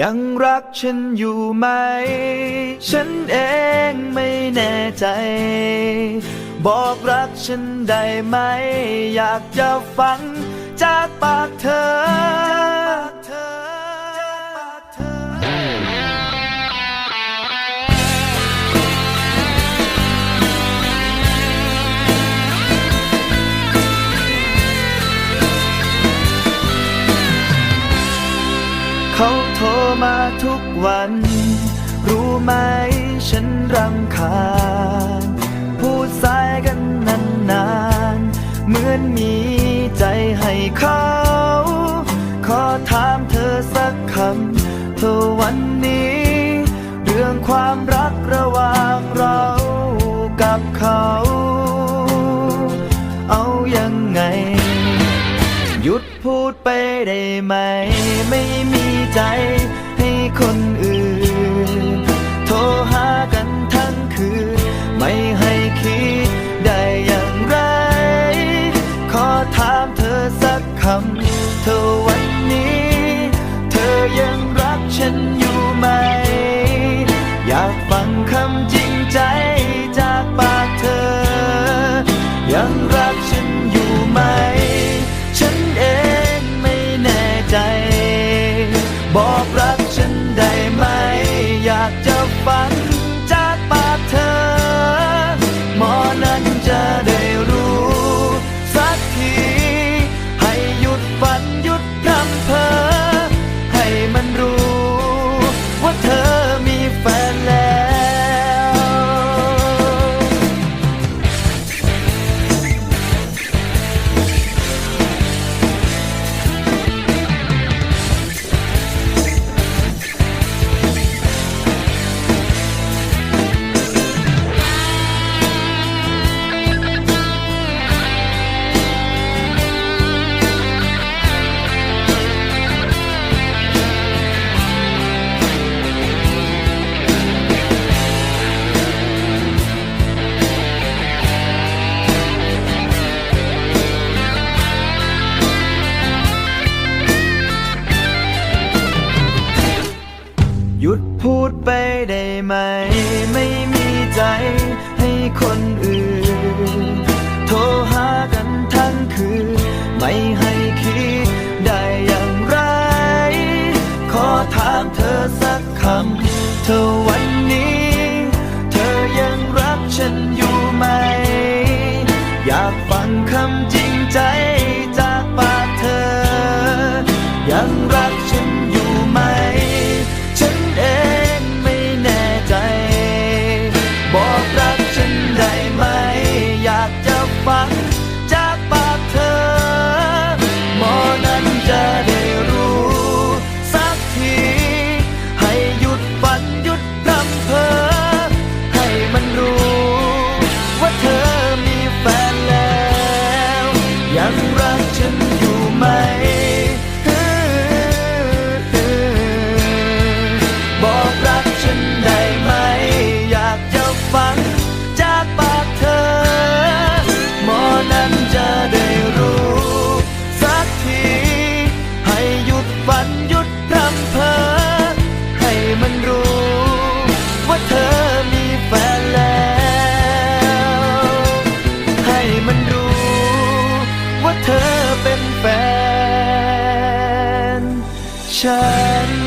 ยังรักฉันอยู่ไหม ฉันเองไม่แน่ใจ บอกรักฉันได้ไหม อยากจะฟังจากปากเธอ เขาโทรมาทุกวัน รู้ไหมฉันรำคาญพูดสายกันนานๆเหมือนมีใจให้เขา ขอถามเธอสักคำเธอวันนี้ เรื่องความรักระหว่างเรากับเขา เอายังไง หยุดพูดไปได้ไหมไม่มี ใจให้คนอื่น โทรหากันทั้งคืน ไม่ให้คิดได้อย่างไร ขอถามเธอสักคำ เธอวันนี้ เธอยังรักฉันอยู่ไหม อยากฟังคำจริงใจจากปากเธอ ยัง รักฉันได้ไหม อยากจะฟัง ยุดพูดไปได้ไหม ไม่มีใจให้คนอื่น โทรหากันทั้งคืน ไม่ให้คิดได้อย่างไร ขอถามเธอสักคำ เธอวันนี้ เธอยังรักฉันอยู่ รักฉันอยู่ เ